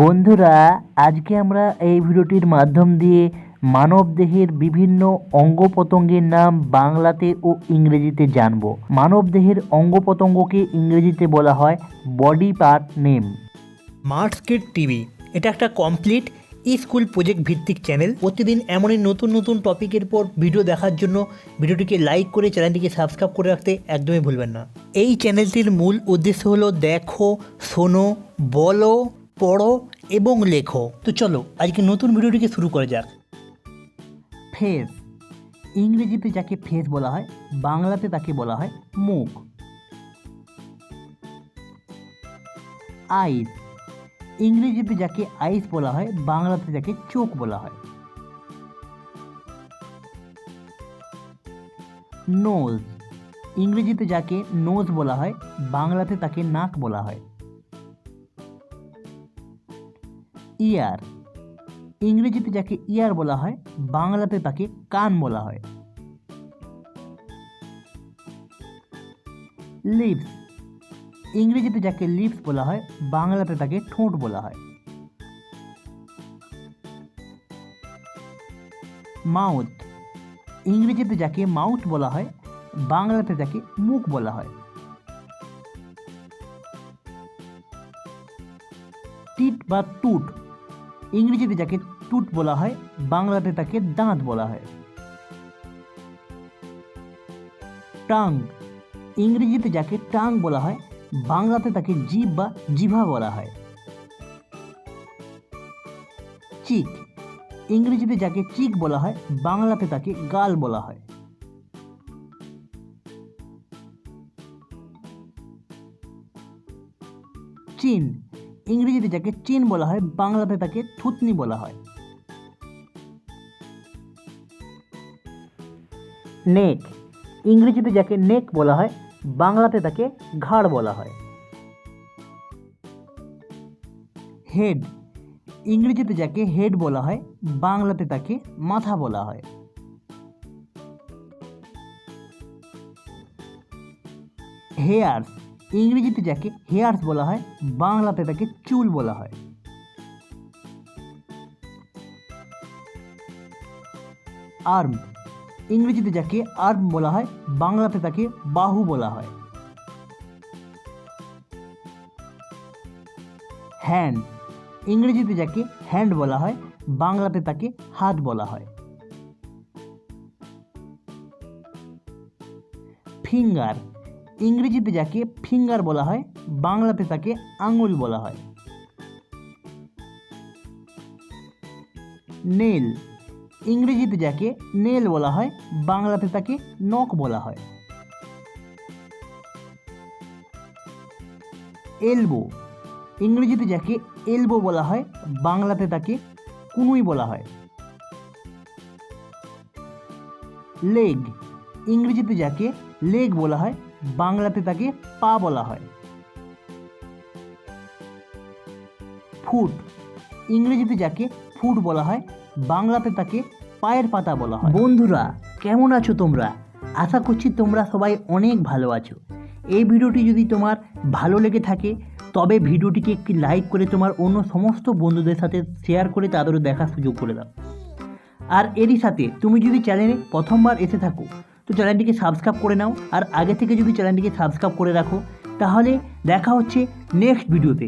বন্ধুরা, আজকে আমরা এই ভিডিওটির মাধ্যম দিয়ে মানবদেহের বিভিন্ন অঙ্গ প্রত্যঙ্গের নাম বাংলাতে ও ইংরেজিতে জানব। মানবদেহের অঙ্গ প্রত্যঙ্গকে ইংরেজিতে বলা হয় বডি পার্ট নেম। মার্কসকিট টিভি এটা একটা কমপ্লিট স্কুল প্রজেক্ট ভিত্তিক চ্যানেল প্রতিদিন এমনই নতুন নতুন টপিকের পর ভিডিও দেখার জন্য ভিডিওটিকে লাইক করে চ্যানেলটিকে সাবস্ক্রাইব করে রাখতে একদমই ভুলবেন না। এই চ্যানেলটির মূল উদ্দেশ্য হলো দেখো, শোনো, বলো পড়ো এবং লেখো। তো চলো, আজকে নতুন ভিডিওটিকে শুরু করা যাক। ফেস। ইংরেজিতে যাকে ফেস বলা হয়, বাংলাতে তাকে বলা হয় মুখ। আইস। ইংরেজিতে যাকে আইস বলা হয়, বাংলাতে যাকে চোখ বলা হয়। নোজ। ইংরেজিতে যাকে নোজ বলা হয়, বাংলাতে তাকে নাক বলা হয়। ইয়ার ইংরেজিতে যাকে ইয়ার বলা হয়, বাংলাতে তাকে কান বলা হয়। লিপস ইংরেজিতে যাকে লিপস বলা হয়, বাংলাতে তাকে ঠোঁট বলা হয়। মাউথ ইংরেজিতে যাকে মাউথ বলা হয়, বাংলাতে যাকে মুখ বলা হয়। টিট বা টুট ইংরেজিতে যাকে টুট বলা হয়, বাংলাতে তাকে দাঁত বলা হয়। টাং ইংরেজিতে যাকে টাং বলা হয়, বাংলাতে তাকে জিভ বা জিভা বলা হয়। চিক ইংরেজিতে যাকে চিক বলা হয়, বাংলাতে তাকে গাল বলা হয়। চিন ইংরেজিতে যাকে চিন বলা হয়, বাংলাতে তাকে থুতনি বলা হয়। নেক, ইংরেজিতে যাকে নেক বলা হয়, বাংলাতে তাকে ঘাড় বলা হয়। হেড, ইংরেজিতে যাকে হেড বলা হয়, বাংলাতে তাকে মাথা বলা হয়। হেয়ার্স ইংরেজিতে যাকে হেয়ার্স বলা হয়, বাংলাতে তাকে চুল বলা হয়। আর্ম, ইংরেজিতে যাকে আর্ম বলা হয়, বাংলাতে তাকে বাহু বলা হয়। হ্যান্ড, ইংরেজিতে যাকে হ্যান্ড বলা হয়, বাংলাতে তাকে হাত বলা হয়। ফিঙ্গার ইংরেজিতে যাকে ফিঙ্গার বলা হয় বাংলাতে তাকে আঙুল বলা হয়। নেল ইংরেজিতে যাকে নেল বলা হয় বাংলাতে তাকে নখ বলা হয়। এলবো ইংরেজিতে যাকে এলবো বলা হয় বাংলাতে তাকে কুনুই বলা হয়। লেগ ইংরেজিতে যাকে লেগ বলা হয় বাংলাতে তাকে পা বলা হয়। ফুট, ইংরেজিতে যাকে ফুট বলা হয় বাংলাতে তাকে পায়ের পাতা বলা হয়। বন্ধুরা, কেমন আছো তোমরা? আশা করছি তোমরা সবাই অনেক ভালো আছো। এই ভিডিওটি যদি তোমার ভালো লেগে থাকে, তবে ভিডিওটিকে একটি লাইক করে তোমার অন্য সমস্ত বন্ধুদের সাথে শেয়ার করে তাদেরও দেখার সুযোগ করে দাও। আর এরই সাথে তুমি যদি চ্যানেলে প্রথমবার এসে থাকো তো চ্যানেলটিকে সাবস্ক্রাইব করে নাও। আর আগে থেকে যদি চ্যানেলটিকে সাবস্ক্রাইব করে রাখো, তাহলে দেখা হচ্ছে নেক্সট ভিডিওতে